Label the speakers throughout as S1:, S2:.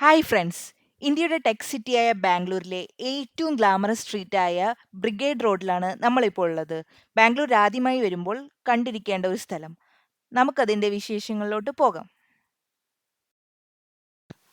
S1: Hi friends. ഇന്ത്യയുടെ tech സിറ്റിയായ ബാംഗ്ലൂരിലെ ഏറ്റവും ഗ്ലാമറസ് സ്ട്രീറ്റായ ബ്രിഗേഡ് റോഡിലാണ് നമ്മളിപ്പോൾ ഉള്ളത്. ബാംഗ്ലൂർ ആദ്യമായി വരുമ്പോൾ കണ്ടിരിക്കേണ്ട ഒരു സ്ഥലം. നമുക്കതിന്റെ വിശേഷങ്ങളിലോട്ട് പോകാം.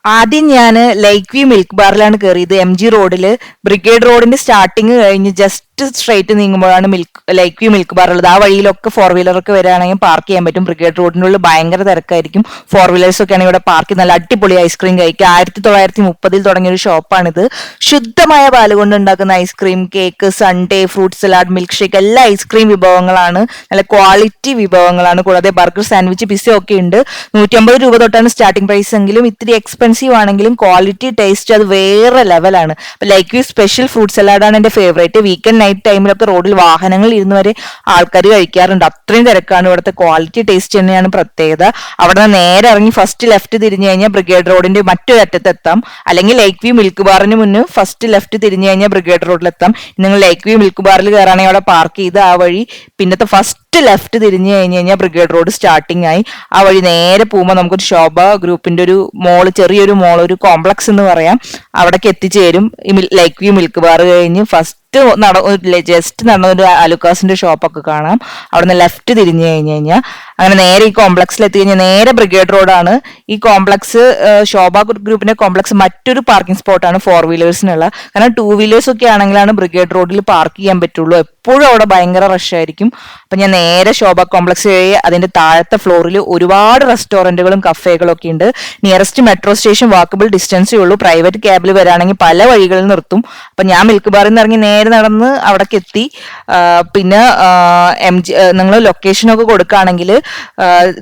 S1: ആദ്യം ഞാൻ ലൈക്ക് വ്യൂ മിൽക്ക് ബാറിലാണ് കയറിയത് എം ജി റോഡിൽ ബ്രിഗേഡ് റോഡിന്റെ സ്റ്റാർട്ടിങ് കഴിഞ്ഞ് just straight നീങ്ങുമ്പോഴാണ് milk like view milk bar ഉള്ളത്. ആ വഴിയിലൊക്കെ ഫോർ വീലറൊക്കെ വരികയാണെങ്കിൽ പാർക്ക് ചെയ്യാൻ പറ്റും. ബ്രിഗേഡ് റോഡിനുള്ളിൽ ഭയങ്കര തിരക്കായിരിക്കും. ഫോർ വീലേഴ്സ് ഒക്കെ ആണെങ്കിൽ ഇവിടെ പാർക്ക് നല്ല അടിപൊളി ഐസ്ക്രീം കഴിക്കുക. ആയിരത്തി തൊള്ളായിരത്തി മുപ്പതിൽ തുടങ്ങിയ ഒരു ഷോപ്പാണിത് ശുദ്ധമായ പാൽ കൊണ്ട് ഉണ്ടാക്കുന്ന ice cream cake sundae fruit salad milk shake എല്ലാ ഐസ്ക്രീം വിഭവങ്ങളാണ്. നല്ല ക്വാളിറ്റി വിഭവങ്ങളാണ്. കൂടാതെ ബർഗർ സാൻഡ്വിച്ച് പിസ്സ ഒക്കെ ഉണ്ട്. നൂറ്റമ്പത് രൂപ തൊട്ടാണ് സ്റ്റാർട്ടിംഗ് പ്രൈസ് എങ്കിലും ഇത്തിരി എക്സ്പെൻസീവ് ആണെങ്കിലും ക്വാളിറ്റി ടേസ്റ്റ് അത് വേറെ ലെവലാണ് ലൈക്ക് യു സ്പെഷ്യൽ ഫ്രൂട്ട് സലാഡാണ് എന്റെ ഫേവറേറ്റ് വീക്കെൻഡ് നൈറ്റ് ടൈമിലൊക്കെ റോഡിൽ വാഹനങ്ങൾ ഇരുന്ന് വരെ ആൾക്കാർ കഴിക്കാറുണ്ട്. അത്രയും തിരക്കാണ് ഇവിടുത്തെ. ക്വാളിറ്റി ടേസ്റ്റ് തന്നെയാണ് പ്രത്യേകത. അവിടെ നേരെ ഇറങ്ങി ഫസ്റ്റ് ലെഫ്റ്റ് തിരിഞ്ഞു കഴിഞ്ഞാൽ ബ്രിഗേഡ് റോഡിന്റെ മറ്റൊരു അറ്റത്തെത്താം അല്ലെങ്കിൽ ലേക്ക് വ്യൂ മിൽക്ക് ബാറിന് മുന്നേ ഫസ്റ്റ് ലെഫ്റ്റ് തിരിഞ്ഞു കഴിഞ്ഞാൽ ബ്രിഗേഡ് റോഡിലെത്താം നിങ്ങൾ ലേക്ക് വ്യൂ മിൽക്ക് ബാറിൽ കയറാണെങ്കിൽ അവിടെ പാർക്ക് ചെയ്ത് ആ വഴി പിന്നത്തെ ഫസ്റ്റ് ലെഫ്റ്റ് തിരിഞ്ഞു കഴിഞ്ഞു കഴിഞ്ഞാൽ ബ്രിഗേഡ് റോഡ് സ്റ്റാർട്ടിംഗ് ആയി. ആ വഴി നേരെ പോകുമ്പോൾ നമുക്കൊരു ശോഭ ഗ്രൂപ്പിന്റെ ഒരു മോൾ ചെറിയൊരു മോൾ ഒരു കോംപ്ലക്സ് എന്ന് പറയാം. അവിടേക്ക് എത്തിച്ചേരും. ലേക്ക് വ്യൂ മിൽക്ക് ബാർ കഴിഞ്ഞ് ഫസ്റ്റ് നട ജസ്റ്റ് നടന്ന ഒരു അലുക്കാസിന്റെ ഷോപ്പൊക്കെ കാണാം. അവിടുന്ന് ലെഫ്റ്റ് തിരിഞ്ഞു കഴിഞ്ഞു കഴിഞ്ഞാൽ അങ്ങനെ നേരെ ഈ കോംപ്ലക്സിൽ എത്തി കഴിഞ്ഞാൽ നേരെ ബ്രിഗേഡ് റോഡാണ് ഈ കോംപ്ലക്സ് ശോഭ ഗ്രൂപ്പിന്റെ കോംപ്ലക്സ് മറ്റൊരു പാർക്കിംഗ് സ്പോട്ടാണ് ഫോർ വീലേഴ്സിനുള്ള കാരണം ടൂ വീലേഴ്സ് ഒക്കെ ആണെങ്കിലാണ് ബ്രിഗേഡ് റോഡിൽ പാർക്ക് ചെയ്യാൻ പറ്റുള്ളൂ. എപ്പോഴും അവിടെ ഭയങ്കര റഷ് ആയിരിക്കും. അപ്പൊ ഞാൻ നേരെ ശോഭ കോംപ്ലക്സ് വഴി അതിന്റെ താഴത്തെ ഫ്ലോറിൽ ഒരുപാട് റെസ്റ്റോറന്റുകളും കഫേകളും ഒക്കെ ഉണ്ട്. നിയറസ്റ്റ് മെട്രോ സ്റ്റേഷൻ വാക്കബിൾ ഡിസ്റ്റൻസേ ഉള്ളൂ. പ്രൈവറ്റ് ക്യാബിൽ വരാണെങ്കിൽ പല വഴികളിൽ നിർത്തും. അപ്പൊ ഞാൻ മിൽക്ക് ബാറിൽ നിന്ന് ഇറങ്ങി നേരെ നടന്ന് അവിടേക്ക് എത്തി. പിന്നെ എം ജി നിങ്ങൾ ലൊക്കേഷനൊക്കെ കൊടുക്കുകയാണെങ്കിൽ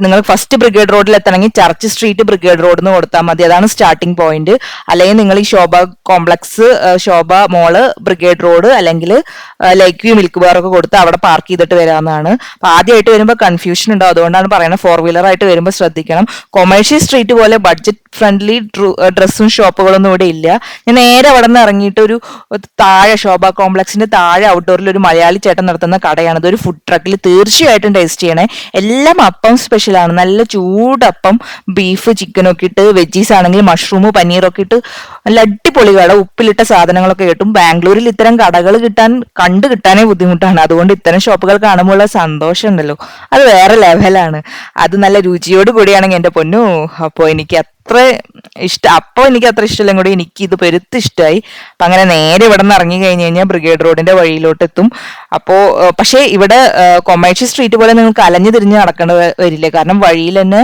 S1: നിങ്ങൾ ഫസ്റ്റ് ബ്രിഗേഡ് റോഡിൽ എത്തണമെങ്കിൽ ചർച്ച് സ്ട്രീറ്റ് ബ്രിഗേഡ് റോഡിൽ നിന്ന് കൊടുത്താൽ മതി. അതാണ് സ്റ്റാർട്ടിംഗ് പോയിന്റ് അല്ലെങ്കിൽ നിങ്ങൾ ഈ Sobha complex Sobha mall brigade road അല്ലെങ്കിൽ ലേക്ക് വ്യൂ മിൽക്ക് ബാർ ഒക്കെ കൊടുത്ത് അവിടെ പാർക്ക് ചെയ്തിട്ട് വരാമെന്നാണ് അപ്പൊ ആദ്യമായിട്ട് വരുമ്പോൾ കൺഫ്യൂഷൻ ഉണ്ടാവും. അതുകൊണ്ടാണ് പറയുന്നത് ഫോർ വീലർ ആയിട്ട് വരുമ്പോൾ ശ്രദ്ധിക്കണം. കൊമേഴ്ഷ്യൽ സ്ട്രീറ്റ് പോലെ ബഡ്ജറ്റ് ഫ്രണ്ട്ലി ഡ്രസ്സും ഷോപ്പുകളൊന്നും ഇവിടെ ഇല്ല. ഞാൻ നേരെ അവിടെ നിന്ന് ഇറങ്ങിയിട്ട് ഒരു താഴെ ശോഭ കോംപ്ലക്സിന്റെ താഴെ ഔട്ട്ഡോറിൽ ഒരു മലയാളി ചേട്ടൻ നടത്തുന്ന കടയാണ്. ഇതൊരു ഫുഡ് ട്രക്കിൽ തീർച്ചയായിട്ടും ടേസ്റ്റ് ചെയ്യണേ. എല്ലാം അപ്പം സ്പെഷ്യലാണ് നല്ല ചൂടപ്പം ബീഫ് ചിക്കനൊക്കെ ഇട്ട് വെജീസ് ആണെങ്കിൽ മഷ്റൂം പനീറൊക്കെ ഇട്ട് നല്ല അടിപൊളി കട. ഉപ്പിലിട്ട സാധനങ്ങളൊക്കെ കിട്ടും. ബാംഗ്ലൂരിൽ ഇത്തരം കടകൾ കിട്ടാൻ കണ്ടു കിട്ടാനേ ബുദ്ധിമുട്ടാണ്. അതുകൊണ്ട് ഇത്തരം ഷോപ്പുകൾ കാണുമ്പോൾ സന്തോഷം ഉണ്ടല്ലോ. അത് വേറെ ലെവലാണ് അത് നല്ല രുചിയോട് കൂടിയാണെങ്കിൽ എന്റെ പൊന്നു. അപ്പോൾ എനിക്ക് അത്ര ഇഷ്ട അപ്പോൾ എനിക്ക് അത്ര ഇഷ്ടമില്ല. കൂടി എനിക്ക് ഇത് പെരുത്ത് ഇഷ്ടമായി അപ്പം അങ്ങനെ നേരെ ഇവിടെ നിന്ന് ഇറങ്ങി കഴിഞ്ഞു കഴിഞ്ഞാൽ ബ്രിഗേഡ് റോഡിന്റെ വഴിയിലോട്ട് എത്തും അപ്പോൾ പക്ഷേ ഇവിടെ കൊമേഴ്ഷ്യൽ സ്ട്രീറ്റ് പോലെ നിങ്ങൾക്ക് അലഞ്ഞു തിരിഞ്ഞ് നടക്കേണ്ട വരില്ല. കാരണം വഴിയിൽ തന്നെ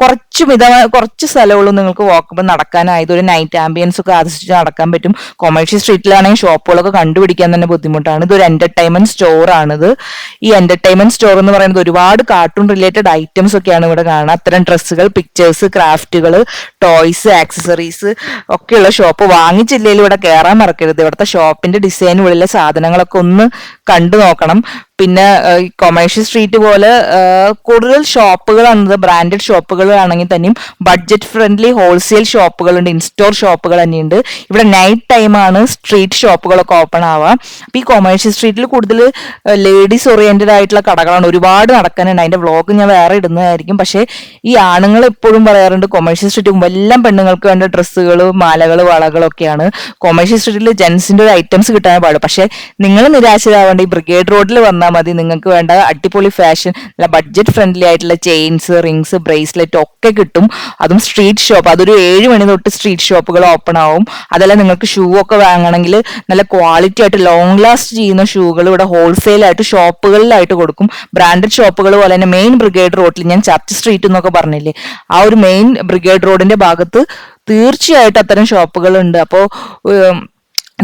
S1: കുറച്ച് മിതമായ കുറച്ച് സ്ഥലമുള്ളൂ നിങ്ങൾക്ക് വാക്കുമ്പോൾ നടക്കാനായത്. ഒരു നൈറ്റ് ആംബിയൻസ് ഒക്കെ ആസ്വദിച്ച് നടക്കാൻ പറ്റും. കൊമേഴ്ഷ്യൽ സ്ട്രീറ്റിലാണെങ്കിൽ ഷോപ്പുകളൊക്കെ കണ്ടുപിടിക്കാൻ തന്നെ ബുദ്ധിമുട്ടാണ്. ഇതൊരു എന്റർടൈൻമെന്റ് സ്റ്റോർ ആണിത്. ഈ എന്റർടൈൻമെന്റ് സ്റ്റോർ എന്ന് പറയുന്നത് ഒരുപാട് കാർട്ടൂൺ റിലേറ്റഡ് ഐറ്റംസ് ഒക്കെയാണ് ഇവിടെ കാണുക അത്തരം ഡ്രസ്സുകൾ പിക്ചേഴ്സ് ക്രാഫ്റ്റുകൾ ടോയ്സ് ആക്സസറീസ് ഒക്കെയുള്ള ഷോപ്പ് വാങ്ങിച്ചില്ലെങ്കിൽ ഇവിടെ കയറാൻ മറക്കരുത്. ഇവിടുത്തെ ഷോപ്പിന്റെ ഡിസൈനുകളിലെ സാധനങ്ങളൊക്കെ ഒന്ന് കണ്ടു നോക്കണം. പിന്നെ കൊമേഴ്ഷ്യൽ സ്ട്രീറ്റ് പോലെ കൂടുതൽ ഷോപ്പുകളാണത് ബ്രാൻഡഡ് ഷോപ്പുകൾ ആണെങ്കിൽ തന്നെയും ബഡ്ജറ്റ് ഫ്രണ്ട്ലി ഹോൾസെയിൽ ഷോപ്പുകളുണ്ട് ഇൻസ്റ്റോർ ഷോപ്പുകൾ തന്നെയുണ്ട്. ഇവിടെ നൈറ്റ് ടൈമാണ് സ്ട്രീറ്റ് ഷോപ്പുകളൊക്കെ ഓപ്പൺ ആവുക. അപ്പൊ ഈ കൊമേഴ്ഷ്യൽ സ്ട്രീറ്റിൽ കൂടുതൽ ലേഡീസ് ഓറിയന്റഡ് ആയിട്ടുള്ള കടകളാണ് ഒരുപാട് നടക്കാനുണ്ട്. അതിന്റെ വ്ളോഗ് ഞാൻ വേറെ ഇടുന്നതായിരിക്കും. പക്ഷേ ഈ ആണുങ്ങൾ എപ്പോഴും പറയാറുണ്ട് കൊമേഴ്ഷ്യൽ സ്ട്രീറ്റ് എല്ലാം പെണ്ണുങ്ങൾക്ക് വേണ്ട ഡ്രസ്സുകൾ മാലകൾ വളകളൊക്കെയാണ്. കൊമേഴ്ഷ്യൽ സ്ട്രീറ്റിൽ ജെൻസിന്റെ ഒരു ഐറ്റംസ് കിട്ടാൻ പാടും പക്ഷേ നിങ്ങൾ നിരാശരാവേണ്ട ഈ ബ്രിഗേഡ് റോഡിൽ വന്നാൽ മതി. നിങ്ങൾക്ക് വേണ്ട അടിപൊളി ഫാഷൻ നല്ല ബഡ്ജറ്റ് ഫ്രണ്ട്ലി ആയിട്ടുള്ള ചെയിൻസ് റിങ്സ് ബ്രേസ്ലെറ്റ് ഒക്കെ കിട്ടും. അതും സ്ട്രീറ്റ് ഷോപ്പ് അതൊരു ഏഴ് മണി തൊട്ട് സ്ട്രീറ്റ് ഷോപ്പുകൾ ഓപ്പൺ ആവും. അതല്ല നിങ്ങൾക്ക് ഷൂ ഒക്കെ വാങ്ങണമെങ്കിൽ നല്ല ക്വാളിറ്റി ആയിട്ട് ലോങ് ലാസ്റ്റ് ചെയ്യുന്ന ഷൂകൾ ഇവിടെ ഹോൾസെയിൽ ആയിട്ട് ഷോപ്പുകളിലായിട്ട് കൊടുക്കും. ബ്രാൻഡഡ് ഷോപ്പുകൾ പോലെ തന്നെ മെയിൻ ബ്രിഗേഡ് റോഡിൽ ഞാൻ ചർച്ച് സ്ട്രീറ്റ് എന്നൊക്കെ പറഞ്ഞില്ലേ? ആ ഒരു മെയിൻ ബ്രിഗേഡ് റോഡിന്റെ ഭാഗത്ത് തീർച്ചയായിട്ടും അത്തരം ഷോപ്പുകൾ ഉണ്ട്. അപ്പോൾ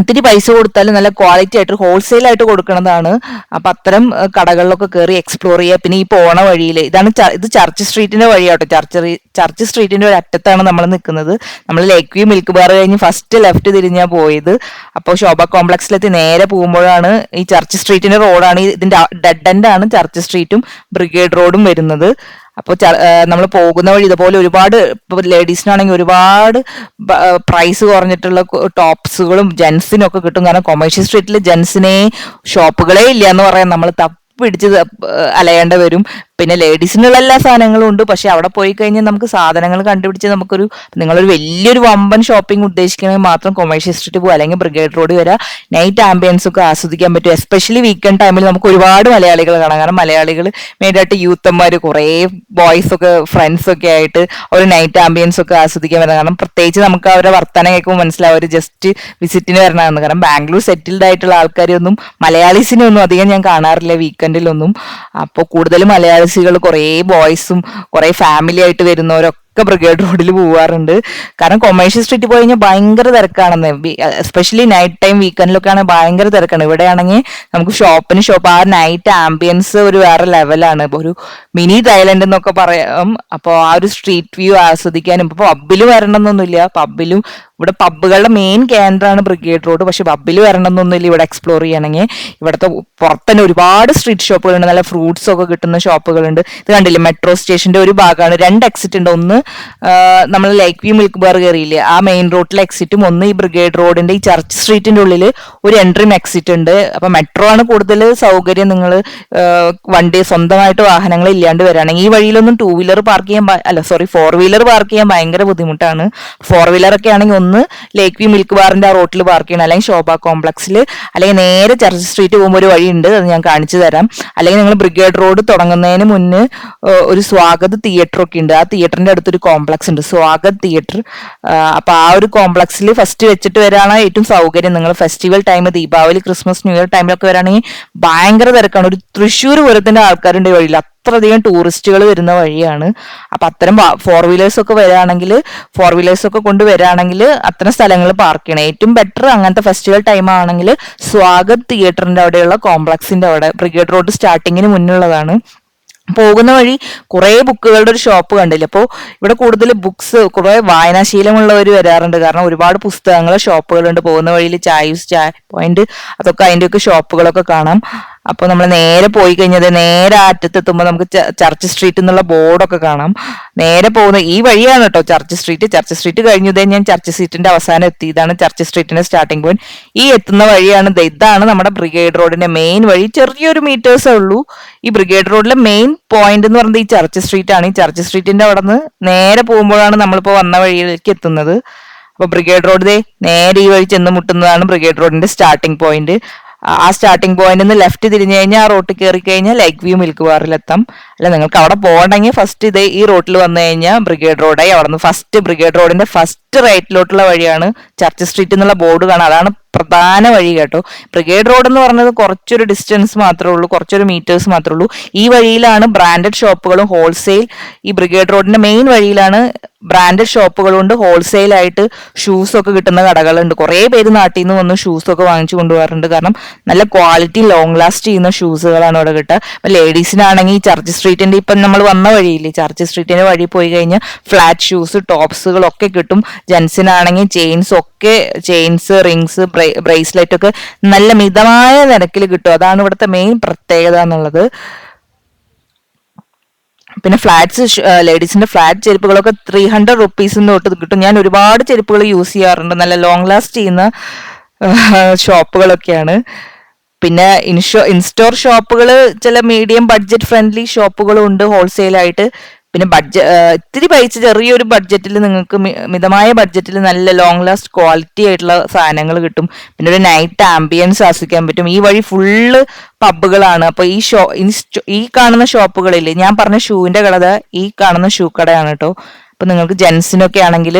S1: ഇത്തിരി പൈസ കൊടുത്താൽ നല്ല ക്വാളിറ്റി ആയിട്ട് ഹോൾസെയിൽ ആയിട്ട് കൊടുക്കുന്നതാണ് അപ്പൊ അത്തരം കടകളിലൊക്കെ കയറി എക്സ്പ്ലോർ ചെയ്യുക. പിന്നെ ഈ പോണ വഴിയിൽ ഇതാണ് ഇത് ചർച്ച് സ്ട്രീറ്റിന്റെ വഴിയാട്ടോ. ചർച്ച് ചർച്ച് സ്ട്രീറ്റിന്റെ ഒരു അറ്റത്താണ് നമ്മൾ നിൽക്കുന്നത് നമ്മൾ ലേക്ക് വ്യൂ മിൽക്ക് ബാർ കഴിഞ്ഞ് ഫസ്റ്റ് ലെഫ്റ്റ് തിരിഞ്ഞാ പോയത്. അപ്പോൾ ശോഭ കോംപ്ലക്സിലെത്തി നേരെ പോകുമ്പോഴാണ് ഈ ചർച്ച് സ്ട്രീറ്റിന്റെ റോഡാണ് ഇതിന്റെ ഡെഡ് എൻഡ് ആണ് ചർച്ച് സ്ട്രീറ്റും ബ്രിഗേഡ് റോഡും വരുന്നത്. അപ്പോൾ നമ്മൾ പോകുന്ന വഴി ഇതുപോലെ ഒരുപാട് ലേഡീസിനാണെങ്കിൽ ഒരുപാട് പ്രൈസ് കുറഞ്ഞിട്ടുള്ള ടോപ്സുകളും ജെൻസിനും ഒക്കെ കിട്ടും. കാരണം കൊമേഴ്ഷ്യൽ സ്ട്രീറ്റിൽ ജെൻസിനെ ഷോപ്പുകളേ ഇല്ല എന്ന് പറയാൻ നമ്മൾ തപ്പിടിച്ച് അലയേണ്ട വരും. പിന്നെ ലേഡീസിനുള്ള എല്ലാ സാധനങ്ങളും ഉണ്ട്. പക്ഷെ അവിടെ പോയി കഴിഞ്ഞാൽ നമുക്ക് സാധനങ്ങൾ കണ്ടുപിടിച്ച് നമുക്കൊരു നിങ്ങളൊരു വലിയൊരു വമ്പൻ ഷോപ്പിംഗ് ഉദ്ദേശിക്കണമെങ്കിൽ മാത്രം കൊമേഴ്ഷ്യൽ സ്ട്രീറ്റ് പോകുക അല്ലെങ്കിൽ ബ്രിഗേഡ് റോഡ് വരെ. നൈറ്റ് ആംബിയൻസ് ഒക്കെ ആസ്വദിക്കാൻ പറ്റും. എസ്പെഷ്യലി വീക്കെൻഡ് ടൈമിൽ നമുക്ക് ഒരുപാട് മലയാളികൾ കാണാം. കാരണം മലയാളികൾ മെയിനായിട്ട് യൂത്തന്മാർ കുറേ ബോയ്സ് ഒക്കെ ഫ്രണ്ട്സ് ഒക്കെ ആയിട്ട് ഒരു നൈറ്റ് ആംബിയൻസ് ഒക്കെ ആസ്വദിക്കാൻ വരുന്നത്. കാരണം പ്രത്യേകിച്ച് നമുക്ക് അവരെ വർത്തമാനം കേൾക്കുമ്പോൾ മനസ്സിലാവും. അവർ ജസ്റ്റ് വിസിറ്റിന് വരണമെന്ന് കാരണം ബാംഗ്ലൂർ സെറ്റിൽഡ് ആയിട്ടുള്ള ആൾക്കാരൊന്നും മലയാളീസിനെ ഒന്നും അധികം ഞാൻ കാണാറില്ല. വീക്കെൻഡിലൊന്നും അപ്പോൾ കൂടുതൽ കൂടുതലും മലയാളീസുകൾ കുറേ ബോയ്സും കുറെ ഫാമിലി ആയിട്ട് വരുന്നവരൊക്കെ ഒക്കെ ബ്രിഗേഡ് റോഡിൽ പോവാറുണ്ട്. കാരണം കൊമേഴ്ഷ്യൽ സ്ട്രീറ്റ് പോയി കഴിഞ്ഞാൽ ഭയങ്കര തിരക്കാണെന്ന്. എസ്പെഷ്യലി നൈറ്റ് ടൈം വീക്കെൻഡിലൊക്കെ ആണെങ്കിൽ ഭയങ്കര തിരക്കാണ്. ഇവിടെ ആണെങ്കിൽ നമുക്ക് ഷോപ്പിന് ഷോപ്പ് ആ നൈറ്റ് ആംബിയൻസ് ഒരു വേറെ ലെവലാണ് ഒരു മിനി തായ്ലൻഡ് എന്നൊക്കെ പറയാം. അപ്പോൾ ആ ഒരു സ്ട്രീറ്റ് വ്യൂ ആസ്വദിക്കാനും ഇപ്പൊ പബ്ബിൽ വരണമെന്നൊന്നുമില്ല. പബ്ബിലും ഇവിടെ പബ്ബുകളുടെ മെയിൻ കേന്ദ്രമാണ് ബ്രിഗേഡ് റോഡ് പക്ഷെ പബ്ബിൽ വരണമെന്നൊന്നുമില്ല ഇവിടെ എക്സ്പ്ലോർ ചെയ്യണമെങ്കിൽ ഇവിടുത്തെ പുറത്ത് തന്നെ ഒരുപാട് സ്ട്രീറ്റ് ഷോപ്പുകളുണ്ട് നല്ല ഫ്രൂട്ട്സ് ഒക്കെ കിട്ടുന്ന ഷോപ്പുകളുണ്ട് ഇത് കണ്ടില്ലേ മെട്രോ സ്റ്റേഷന്റെ ഒരു ഭാഗമാണ് രണ്ട് എക്സിറ്റ് ഉണ്ട്. ഒന്ന് നമ്മൾ ലേക്ക് വ്യൂ മിൽക്ക് ബാർ കയറിയില്ലേ ആ മെയിൻ റോഡിലെ എക്സിറ്റും ഒന്ന് ഈ ബ്രിഗേഡ് റോഡിന്റെ ഈ ചർച്ച് സ്ട്രീറ്റിന്റെ ഉള്ളിൽ ഒരു എൻട്രിയും എക്സിറ്റ് ഉണ്ട്. അപ്പൊ മെട്രോ ആണ് കൂടുതൽ സൗകര്യം. നിങ്ങൾ വണ്ടി സ്വന്തമായിട്ട് വാഹനങ്ങൾ ഇല്ലാണ്ട് വരികയാണെങ്കിൽ ഈ വഴിയിലൊന്നും ടൂ വീലർ പാർക്ക് ചെയ്യാൻ അല്ല സോറി ഫോർ വീലർ പാർക്ക് ചെയ്യാൻ ഭയങ്കര ബുദ്ധിമുട്ടാണ്. ഫോർ വീലർ ഒക്കെ ആണെങ്കിൽ ഒന്ന് ലേക്ക് വ്യൂ മിൽക്ക് ബാറിന്റെ ആ റോട്ടിൽ പാർക്ക് ചെയ്യണം. അല്ലെങ്കിൽ ശോഭ കോംപ്ലക്സിൽ അല്ലെങ്കിൽ നേരെ ചർച്ച് സ്ട്രീറ്റ് പോകുമ്പോൾ ഒരു വഴിയുണ്ട്. അത് ഞാൻ കാണിച്ചു തരാം. അല്ലെങ്കിൽ നിങ്ങൾ ബ്രിഗേഡ് റോഡ് തുടങ്ങുന്നതിന് മുന്നേ ഒരു സ്വാഗത തിയേറ്റർ ഒക്കെ ഉണ്ട്. ആ തിയേറ്ററിന്റെ അടുത്തൊരു കോംപ്ലക്സ് ഉണ്ട്. സ്വാഗത് തിയേറ്റർ അപ്പൊ ആ ഒരു കോംപ്ലക്സിൽ ഫസ്റ്റ് വെച്ചിട്ട് വരാണ് ഏറ്റവും സൗകര്യം. നിങ്ങൾ festival time Deepavali Christmas new year ടൈമിലൊക്കെ വരാണെങ്കിൽ ഭയങ്കര തിരക്കാണ്. ഒരു തൃശ്ശൂർ പൂരത്തിന്റെ ആൾക്കാരുണ്ട് വഴിയിൽ. അത്രയധികം ടൂറിസ്റ്റുകൾ വരുന്ന വഴിയാണ്. അപ്പൊ അത്തരം ഫോർ വീലേഴ്സ് ഒക്കെ വരാണെങ്കിൽ ഫോർ വീലേഴ്സ് ഒക്കെ കൊണ്ട് വരികയാണെങ്കിൽ അത്തരം സ്ഥലങ്ങൾ പാർക്ക് ചെയ്യണം. ഏറ്റവും ബെറ്റർ അങ്ങനത്തെ ഫെസ്റ്റിവൽ ടൈം ആണെങ്കിൽ സ്വാഗത് തിയേറ്ററിന്റെ അവിടെയുള്ള കോംപ്ലക്സിന്റെ അവിടെ ബ്രിഗേഡ് റോഡ് സ്റ്റാർട്ടിങ്ങിന് മുന്നുള്ളതാണ്. പോകുന്ന വഴി കുറേ ബുക്കുകളുടെ ഒരു ഷോപ്പ് കണ്ടില്ല? അപ്പോൾ ഇവിടെ കൂടുതൽ ബുക്സ് കുറേ വായനാശീലമുള്ളവർ വരാറുണ്ട്. കാരണം ഒരുപാട് പുസ്തകങ്ങൾ ഷോപ്പുകളുണ്ട്. പോകുന്ന വഴിയിൽ ചായസ് ചായ പോയിന്റ് അതൊക്കെ അതിന്റെയൊക്കെ ഷോപ്പുകളൊക്കെ കാണാം. അപ്പോൾ നമ്മൾ നേരെ പോയി കഴിഞ്ഞത് നേരെ അറ്റത്തെത്തുമ്പോൾ നമുക്ക് ചർച്ച് സ്ട്രീറ്റ് എന്നുള്ള ബോർഡൊക്കെ കാണാം. നേരെ പോകുന്ന ഈ വഴിയാണ് കേട്ടോ ചർച്ച് സ്ട്രീറ്റ് ചർച്ച് സ്ട്രീറ്റ് കഴിഞ്ഞതേ ഞാൻ ചർച്ച് സ്ട്രീറ്റിന്റെ അവസാനം എത്തി. ഇതാണ് ചർച്ച് സ്ട്രീറ്റിന്റെ സ്റ്റാർട്ടിംഗ് പോയിന്റ് ഈ എത്തുന്ന വഴിയാണ് ഇതാണ് നമ്മുടെ ബ്രിഗേഡ് റോഡിന്റെ മെയിൻ വഴി. ചെറിയൊരു മീറ്റേഴ്സേ ഉള്ളൂ. ഈ ബ്രിഗേഡ് റോഡിലെ മെയിൻ പോയിന്റ് എന്ന് പറയുന്നത് ഈ ചർച്ച് സ്ട്രീറ്റ് ആണ്. ഈ ചർച്ച് സ്ട്രീറ്റിന്റെ അവിടെ നിന്ന് നേരെ പോകുമ്പോഴാണ് നമ്മളിപ്പോ വന്ന വഴിയിലേക്ക് എത്തുന്നത്. അപ്പൊ ബ്രിഗേഡ് റോഡ് ദേ നേരെ ഈ വഴി ചെന്ന് മുട്ടുന്നതാണ് ബ്രിഗേഡ് റോഡിന്റെ സ്റ്റാർട്ടിംഗ് പോയിന്റ് ആ സ്റ്റാർട്ടിംഗ് പോയിന്റിൽ നിന്ന് ലെഫ്റ്റ് തിരിഞ്ഞു കഴിഞ്ഞാൽ ആ റോട്ട് കയറി കഴിഞ്ഞാൽ ലൈക്ക് വ്യൂ മിൽക്ക് ബാറിലെത്താം അല്ല നിങ്ങൾക്ക് അവിടെ പോകണമെങ്കിൽ ഫസ്റ്റ് ഇതേ ഈ റോട്ടിൽ വന്നു കഴിഞ്ഞാൽ ബ്രിഗേഡ് റോഡായി അവിടെ നിന്ന് ഫസ്റ്റ് ബ്രിഗേഡ് റോഡിന്റെ ഫസ്റ്റ് റൈറ്റിലോട്ടുള്ള വഴിയാണ് ചർച്ച് സ്ട്രീറ്റ് എന്നുള്ള ബോർഡ് കാണാം. അതാണ് പ്രധാന വഴി കേട്ടോ. ബ്രിഗേഡ് റോഡ് എന്ന് പറഞ്ഞത് കുറച്ചൊരു ഡിസ്റ്റൻസ് മാത്രമേ ഉള്ളൂ കുറച്ചൊരു മീറ്റേഴ്സ് മാത്രമേ ഉള്ളൂ. ഈ വഴിയിലാണ് ബ്രാൻഡഡ് ഷോപ്പുകളും ഹോൾസെയിൽ ഈ ബ്രിഗേഡ് റോഡിന്റെ മെയിൻ വഴിയിലാണ് ബ്രാൻഡഡ് ഷോപ്പുകളുണ്ട് ഹോൾസെയിൽ ആയിട്ട് ഷൂസ് ഒക്കെ കിട്ടുന്ന കടകളുണ്ട്. കുറേ പേര് നാട്ടിൽ നിന്ന് വന്ന് ഷൂസ് ഒക്കെ വാങ്ങിച്ചു കൊണ്ടുപോകാറുണ്ട്. കാരണം നല്ല ക്വാളിറ്റി ലോങ് ലാസ്റ്റ് ചെയ്യുന്ന ഷൂസുകളാണ് അവിടെ കിട്ടുക. ലേഡീസിനാണെങ്കിൽ ചർച്ച് ചർച്ച് സ്ട്രീറ്റിന്റെ ഇപ്പം നമ്മൾ വന്ന വഴിയില്ലേ ചർച്ച് സ്ട്രീറ്റിന്റെ വഴി പോയി കഴിഞ്ഞാൽ ഫ്ലാറ്റ് ഷൂസ് ടോപ്സുകളൊക്കെ കിട്ടും. ജെൻസിനാണെങ്കിൽ ചെയിൻസ് ഒക്കെ ചെയിൻസ് റിങ്സ് ബ്രേസ്ലെറ്റ് ഒക്കെ നല്ല മിതമായ നിരക്കിൽ കിട്ടും. അതാണ് ഇവിടുത്തെ മെയിൻ പ്രത്യേകത എന്നുള്ളത്. പിന്നെ ഫ്ലാറ്റ്സ് ലേഡീസിന്റെ ഫ്ലാറ്റ് ചെരുപ്പുകളൊക്കെ ത്രീ ഹൺഡ്രഡ് റുപ്പീസ് തൊട്ട് കിട്ടും. ഞാൻ ഒരുപാട് ചെരുപ്പുകൾ യൂസ് ചെയ്യാറുണ്ട്. നല്ല ലോങ് ലാസ്റ്റ് ചെയ്യുന്ന ഷോപ്പുകളൊക്കെയാണ് പിന്നെ ഇൻഷോ ഇൻസ്റ്റോർ ഷോപ്പുകൾ ചില മീഡിയം ബഡ്ജറ്റ് ഫ്രണ്ട്ലി ഷോപ്പുകളും ഉണ്ട് ഹോൾസെയിലായിട്ട് പിന്നെ ബഡ്ജറ്റ് ഇത്തിരി പൈസ ചെറിയൊരു ബഡ്ജറ്റിൽ നിങ്ങൾക്ക് മിതമായ ബഡ്ജറ്റിൽ നല്ല ലോങ് ലാസ്റ്റ് ക്വാളിറ്റി ആയിട്ടുള്ള സാധനങ്ങൾ കിട്ടും. പിന്നെ ഒരു നൈറ്റ് ആംബിയൻസ് ആസ്വദിക്കാൻ പറ്റും. ഈ വഴി ഫുള്ള് പബ്ബുകളാണ് അപ്പോൾ ഈ ഷോ ഈ കാണുന്ന ഷോപ്പുകളില്ലേ ഞാൻ പറഞ്ഞ ഷൂവിന്റെ കട ഈ കാണുന്ന ഷൂ കടയാണ് കേട്ടോ അപ്പൊ നിങ്ങൾക്ക് ജെൻസിനൊക്കെ ആണെങ്കിൽ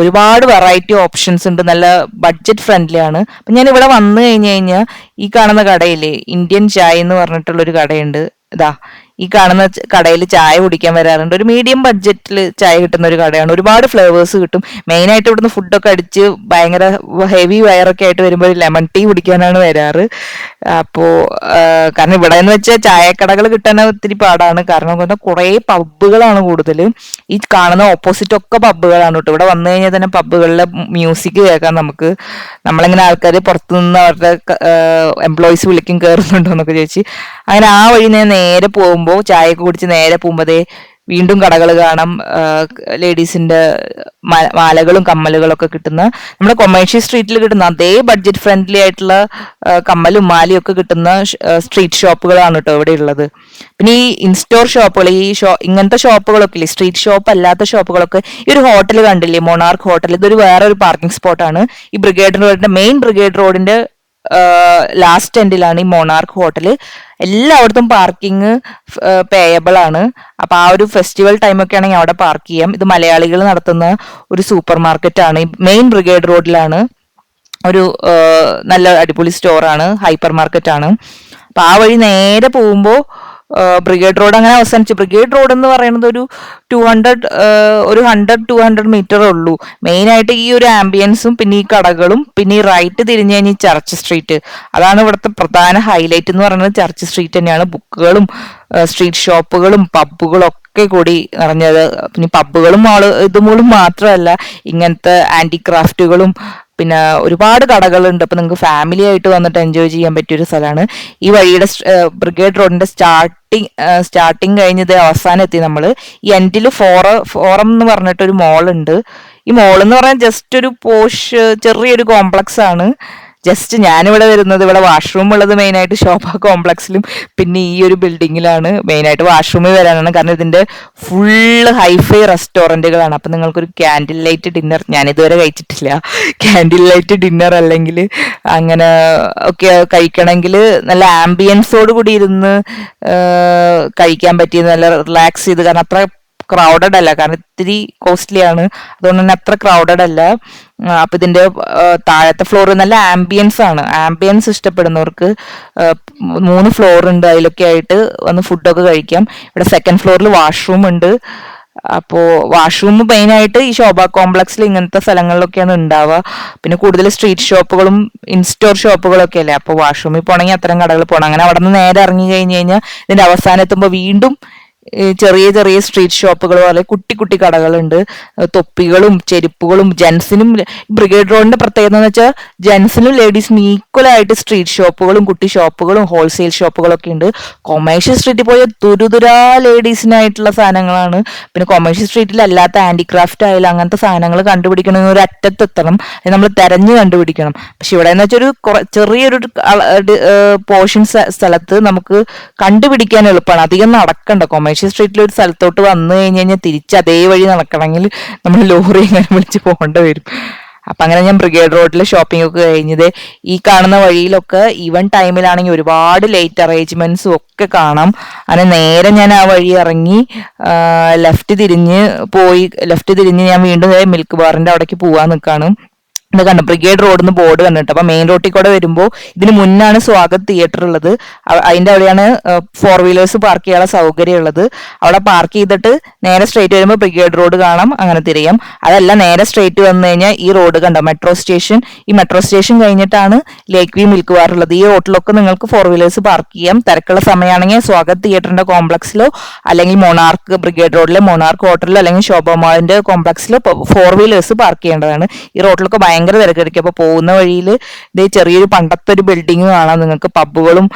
S1: ഒരുപാട് വെറൈറ്റി ഓപ്ഷൻസ് ഉണ്ട്. നല്ല ബഡ്ജറ്റ് ഫ്രണ്ട്ലി ആണ്. അപ്പൊ ഞാൻ ഇവിടെ വന്നു കഴിഞ്ഞു കഴിഞ്ഞാൽ ഈ കാണുന്ന കടയില്ലേ ഇന്ത്യൻ ചായ എന്ന് പറഞ്ഞിട്ടുള്ള ഒരു കടയുണ്ട്. ഇതാ ഈ കാണുന്ന കടയിൽ ചായ കുടിക്കാൻ വരാറുണ്ട്. ഒരു മീഡിയം ബഡ്ജറ്റിൽ ചായ കിട്ടുന്ന ഒരു കടയാണ്. ഒരുപാട് ഫ്ലേവേഴ്സ് കിട്ടും. മെയിൻ ആയിട്ട് ഇവിടുന്ന് ഫുഡൊക്കെ അടിച്ച് ഭയങ്കര ഹെവി വയറൊക്കെ ആയിട്ട് വരുമ്പോൾ ലെമൺ ടീ കുടിക്കാനാണ് വരാറ്. അപ്പോ കാരണം ഇവിടെ എന്ന് വെച്ചാൽ ചായക്കടകൾ കിട്ടാൻ ഒത്തിരി പാടാണ്. കാരണം കുറേ പബ്ബുകളാണ് കൂടുതൽ ഈ കാണുന്ന ഓപ്പോസിറ്റ് ഒക്കെ പബ്ബുകളാണ് കേട്ടോ. ഇവിടെ വന്നു കഴിഞ്ഞാൽ തന്നെ പബ്ബുകളിലെ മ്യൂസിക് കേൾക്കാം നമുക്ക്. നമ്മളിങ്ങനെ ആൾക്കാർ പുറത്തുനിന്ന് അവരുടെ എംപ്ലോയീസ് വിളിക്കും കയറുന്നുണ്ടോ എന്നൊക്കെ ചോദിച്ച്. അങ്ങനെ ആ വഴി നേരെ പോകുമ്പോൾ ചായയൊക്കെ കുടിച്ച് നേരെ പോകുമ്പോഴേ വീണ്ടും കടകൾ കാണാം. ലേഡീസിന്റെ മാലകളും കമ്മലുകളും ഒക്കെ കിട്ടുന്ന നമ്മുടെ കൊമേഴ്ഷ്യൽ സ്ട്രീറ്റിൽ കിട്ടുന്ന അതേ ബഡ്ജറ്റ് ഫ്രണ്ട്ലി ആയിട്ടുള്ള കമ്മലും മാലയും ഒക്കെ കിട്ടുന്ന സ്ട്രീറ്റ് ഷോപ്പുകളാണ് കേട്ടോ ഇവിടെ ഉള്ളത്. പിന്നെ ഈ ഇൻസ്റ്റോർ ഷോപ്പുകൾ ഈ ഷോ ഇങ്ങനത്തെ ഷോപ്പുകളൊക്കെ ഇല്ലേ? സ്ട്രീറ്റ് ഷോപ്പ് അല്ലാത്ത ഷോപ്പുകളൊക്കെ. ഈ ഒരു ഹോട്ടൽ കണ്ടില്ലേ? മൊണാർക്ക് ഹോട്ടൽ ഇതൊരു വേറെ ഒരു പാർക്കിംഗ് സ്പോട്ടാണ്. ഈ ബ്രിഗേഡ് റോഡിന്റെ മെയിൻ ബ്രിഗേഡ് റോഡിന്റെ ലാസ്റ്റ് എൻഡിലാണ് ഈ മൊണാർക്ക് ഹോട്ടൽ എല്ലായിടത്തും പാർക്കിംഗ് പേയബിൾ ആണ്. അപ്പൊ ആ ഒരു ഫെസ്റ്റിവൽ ടൈം ഒക്കെ ആണെങ്കിൽ അവിടെ പാർക്ക് ചെയ്യാം. ഇത് മലയാളികൾ നടത്തുന്ന ഒരു സൂപ്പർ മാർക്കറ്റ് ആണ് മെയിൻ ബ്രിഗേഡ് റോഡിലാണ് ഒരു നല്ല അടിപൊളി സ്റ്റോറാണ് ഹൈപ്പർ മാർക്കറ്റ് ആണ്. അപ്പൊ ആ വഴി നേരെ പോകുമ്പോൾ ബ്രിഗേഡ് റോഡ് അങ്ങനെ അവസാനിച്ചു. ബ്രിഗേഡ് റോഡ് എന്ന് പറയുന്നത് ഒരു ടു ഹൺഡ്രഡ് ഒരു ഹൺഡ്രഡ് ടു ഹൺഡ്രഡ് മീറ്റർ ഉള്ളൂ. മെയിൻ ആയിട്ട് ഈ ഒരു ആംബിയൻസും പിന്നെ ഈ കടകളും പിന്നെ ഈ റൈറ്റ് തിരിഞ്ഞു കഴിഞ്ഞാൽ ചർച്ച് സ്ട്രീറ്റ് അതാണ് ഇവിടുത്തെ പ്രധാന ഹൈലൈറ്റ് എന്ന് പറയുന്നത് ചർച്ച് സ്ട്രീറ്റ് തന്നെയാണ്. ബുക്കുകളും സ്ട്രീറ്റ് ഷോപ്പുകളും പബ്ബുകളും ഒക്കെ കൂടി നിറഞ്ഞത്. പിന്നെ പബ്ബുകളും ആൾ ഇതുമൂലം മാത്രമല്ല ഇങ്ങനത്തെ ആന്റി ക്രാഫ്റ്റുകളും പിന്നെ ഒരുപാട് കടകളുണ്ട്. അപ്പൊ നിങ്ങൾക്ക് ഫാമിലി ആയിട്ട് വന്നിട്ട് എൻജോയ് ചെയ്യാൻ പറ്റിയ ഒരു സ്ഥലമാണ്. ഈ വഴിയുടെ ബ്രിഗേഡ് റോഡിന്റെ സ്റ്റാർട്ടിങ് സ്റ്റാർട്ടിങ് കഴിഞ്ഞത് അവസാനം എത്തി നമ്മൾ ഈ എൻഡിൽ ഫോറ ഫോറം എന്ന് പറഞ്ഞിട്ടൊരു മോൾ ഉണ്ട്. ഈ മോൾ എന്ന് പറഞ്ഞാൽ ജസ്റ്റ് ഒരു പോഷ് ചെറിയൊരു കോംപ്ലക്സ് ആണ്. ജസ്റ്റ് ഞാനിവിടെ വരുന്നത് ഇവിടെ വാഷ്റൂം ഉള്ളത് മെയിനായിട്ട് ശോഭ കോംപ്ലക്സിലും പിന്നെ ഈ ഒരു ബിൽഡിങ്ങിലാണ് മെയിനായിട്ട് വാഷ്റൂമിൽ വരാനാണ്. കാരണം ഇതിന്റെ ഫുള്ള് ഹൈഫൈ റെസ്റ്റോറന്റുകളാണ് അപ്പം നിങ്ങൾക്കൊരു ക്യാൻഡിൽ ലൈറ്റ് ഡിന്നർ ഞാൻ ഇതുവരെ കഴിച്ചിട്ടില്ല. ക്യാൻഡിൽ ലൈറ്റ് ഡിന്നർ അല്ലെങ്കിൽ അങ്ങനെ ഒക്കെ കഴിക്കണമെങ്കിൽ നല്ല ആംബിയൻസോട് കൂടി ഇരുന്ന് കഴിക്കാൻ പറ്റിയ നല്ല റിലാക്സ് ചെയ്ത്. കാരണം അത്ര ക്രൗഡഡ് അല്ല. കാരണം ഇത്തിരി കോസ്റ്റ്ലി ആണ്. അതുകൊണ്ട് തന്നെ അത്ര ക്രൗഡഡ് അല്ല. അപ്പൊ ഇതിന്റെ താഴത്തെ ഫ്ലോർ നല്ല ആംബിയൻസ് ആണ്. ആംബിയൻസ് ഇഷ്ടപ്പെടുന്നവർക്ക് മൂന്ന് ഫ്ലോർ ഉണ്ട് അതിലൊക്കെ ആയിട്ട് വന്ന് ഫുഡൊക്കെ കഴിക്കാം. ഇവിടെ സെക്കൻഡ് ഫ്ലോറിൽ വാഷ്റൂം ഉണ്ട്. അപ്പോ വാഷ്റൂം മെയിൻ ആയിട്ട് ഈ ശോഭ കോംപ്ലക്സിൽ ഇങ്ങനത്തെ സ്ഥലങ്ങളിലൊക്കെയാണ് ഉണ്ടാവുക. പിന്നെ കൂടുതൽ സ്ട്രീറ്റ് ഷോപ്പുകളും ഇൻസ്റ്റോർ ഷോപ്പുകളൊക്കെ അല്ലേ? അപ്പോൾ വാഷ്റൂമിൽ പോകണമെങ്കിൽ അത്തരം കടകൾ പോകണം അങ്ങനെ അവിടെ നിന്ന് നേരെ ഇറങ്ങി കഴിഞ്ഞ് കഴിഞ്ഞാൽ ഇതിന്റെ അവസാനം എത്തുമ്പോൾ വീണ്ടും ചെറിയ ചെറിയ സ്ട്രീറ്റ് ഷോപ്പുകൾ പോലെ കുട്ടി കുട്ടി കടകളുണ്ട്. തൊപ്പികളും ചെരുപ്പുകളും ജെൻസിനും ബ്രിഗേഡ് റോഡിന്റെ പ്രത്യേകത എന്ന് വെച്ചാൽ ജെൻസിനും ലേഡീസിനും ഈക്വൽ ആയിട്ട് സ്ട്രീറ്റ് ഷോപ്പുകളും കുട്ടി ഷോപ്പുകളും ഹോൾസെയിൽ ഷോപ്പുകളൊക്കെ ഉണ്ട്. കൊമേഴ്ഷ്യൽ സ്ട്രീറ്റിൽ പോയ തുരുതുരാ ലേഡീസിനായിട്ടുള്ള സാധനങ്ങളാണ്. പിന്നെ കൊമേഴ്ഷ്യൽ സ്ട്രീറ്റിൽ അല്ലാത്ത ഹാൻഡിക്രാഫ്റ്റ് ആയാലും അങ്ങനത്തെ സാധനങ്ങൾ കണ്ടുപിടിക്കണമെങ്കിൽ ഒരു അറ്റത്തെത്തണം നമ്മൾ തെരഞ്ഞു കണ്ടുപിടിക്കണം. പക്ഷെ ഇവിടെ എന്ന് വെച്ചാൽ ഒരു ചെറിയൊരു പോർഷൻ സ്ഥലത്ത് നമുക്ക് കണ്ടുപിടിക്കാൻ എളുപ്പമാണ് അധികം നടക്കണ്ട കൊമേഴ്ഷ്യൽ സ്ട്രീറ്റിൽ ഒരു സ്ഥലത്തോട്ട് വന്നു കഴിഞ്ഞ് കഴിഞ്ഞാൽ തിരിച്ച് അതേ വഴി നടക്കണമെങ്കിൽ നമ്മൾ ലോറി എങ്ങനെ വിളിച്ച് പോകേണ്ടി വരും. അപ്പൊ അങ്ങനെ ഞാൻ ബ്രിഗേഡ് റോഡിൽ ഷോപ്പിംഗ് ഒക്കെ കഴിഞ്ഞത് ഈ കാണുന്ന വഴിയിലൊക്കെ ഈവൻ ടൈമിലാണെങ്കിൽ ഒരുപാട് ലേറ്റ് അറേഞ്ച്മെന്റ്സും ഒക്കെ കാണാം. അങ്ങനെ നേരെ ഞാൻ ആ വഴി ഇറങ്ങി ലെഫ്റ്റ് തിരിഞ്ഞ് പോയി ലെഫ്റ്റ് തിരിഞ്ഞ് ഞാൻ വീണ്ടും മിൽക്ക് ബാറിന്റെ അവിടേക്ക് പോവാൻ നിൽക്കാണ് ഇത് കണ്ടു? ബ്രിഗേഡ് റോഡ് എന്ന് ബോർഡ് കണ്ടിട്ട് അപ്പൊ മെയിൻ റോട്ടിൽ കൂടെ വരുമ്പോൾ ഇതിന് മുന്നാണ് സ്വാഗത് തിയേറ്റർ ഉള്ളത്. അതിന്റെ അവിടെയാണ് ഫോർ വീലേഴ്സ് പാർക്ക് ചെയ്യാനുള്ള സൗകര്യം ഉള്ളത്. അവിടെ പാർക്ക് ചെയ്തിട്ട് നേരെ സ്ട്രേറ്റ് വരുമ്പോൾ ബ്രിഗേഡ് റോഡ് കാണാം അങ്ങനെ തിരിയാം. അതല്ല നേരെ സ്ട്രേറ്റ് വന്നു കഴിഞ്ഞാൽ ഈ റോഡ് കണ്ടോ? മെട്രോ സ്റ്റേഷൻ ഈ മെട്രോ സ്റ്റേഷൻ കഴിഞ്ഞിട്ടാണ് ലേക്ക് വ്യൂ മിൽക്ക് ബാർ ഉള്ളത്. ഈ റോട്ടിലൊക്കെ നിങ്ങൾക്ക് ഫോർ വീലേഴ്സ് പാർക്ക് ചെയ്യാം. തിരക്കുള്ള സമയമാണെങ്കിൽ സ്വാഗത് തിയേറ്ററിന്റെ കോംപ്ലക്സിലോ അല്ലെങ്കിൽ മൊണാർക്ക് ബ്രിഗേഡ് റോഡിലെ മൊണാർക്ക് ഹോട്ടലിലോ അല്ലെങ്കിൽ ശോഭമാളിന്റെ കോംപ്ലക്സിലോ ഫോർ വീലേഴ്സ് പാർക്ക് ചെയ്യേണ്ടതാണ്. ഈ റോട്ടിലൊക്കെ ഭയങ്കര തിരക്കായിരിക്കും അപ്പൊ പോകുന്ന വഴിയിൽ ഇതേ ചെറിയൊരു പണ്ടത്തെ ഒരു ബിൽഡിംഗ് കാണാം. നിങ്ങൾക്ക് പബ്ബുകളും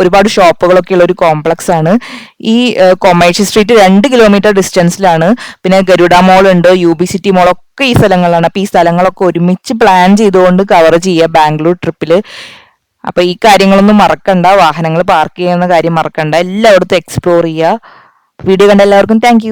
S1: ഒരുപാട് ഷോപ്പുകളൊക്കെ ഉള്ള ഒരു കോംപ്ലക്സ് ആണ്. ഈ കൊമേഴ്ഷ്യൽ സ്ട്രീറ്റ് രണ്ട് കിലോമീറ്റർ ഡിസ്റ്റൻസിലാണ് പിന്നെ ഗരുഡ മോൾ ഉണ്ട് യു ബി സിറ്റി മോൾ ഒക്കെ ഈ സ്ഥലങ്ങളാണ്. അപ്പൊ ഈ സ്ഥലങ്ങളൊക്കെ ഒരുമിച്ച് പ്ലാൻ ചെയ്തുകൊണ്ട് കവർ ചെയ്യുക ബാംഗ്ലൂർ ട്രിപ്പിൽ അപ്പൊ ഈ കാര്യങ്ങളൊന്നും മറക്കണ്ട. വാഹനങ്ങൾ പാർക്ക് ചെയ്യുന്ന കാര്യം മറക്കണ്ട. എല്ലായിടത്തും എക്സ്പ്ലോർ ചെയ്യുക വീഡിയോ കണ്ട എല്ലാവർക്കും താങ്ക്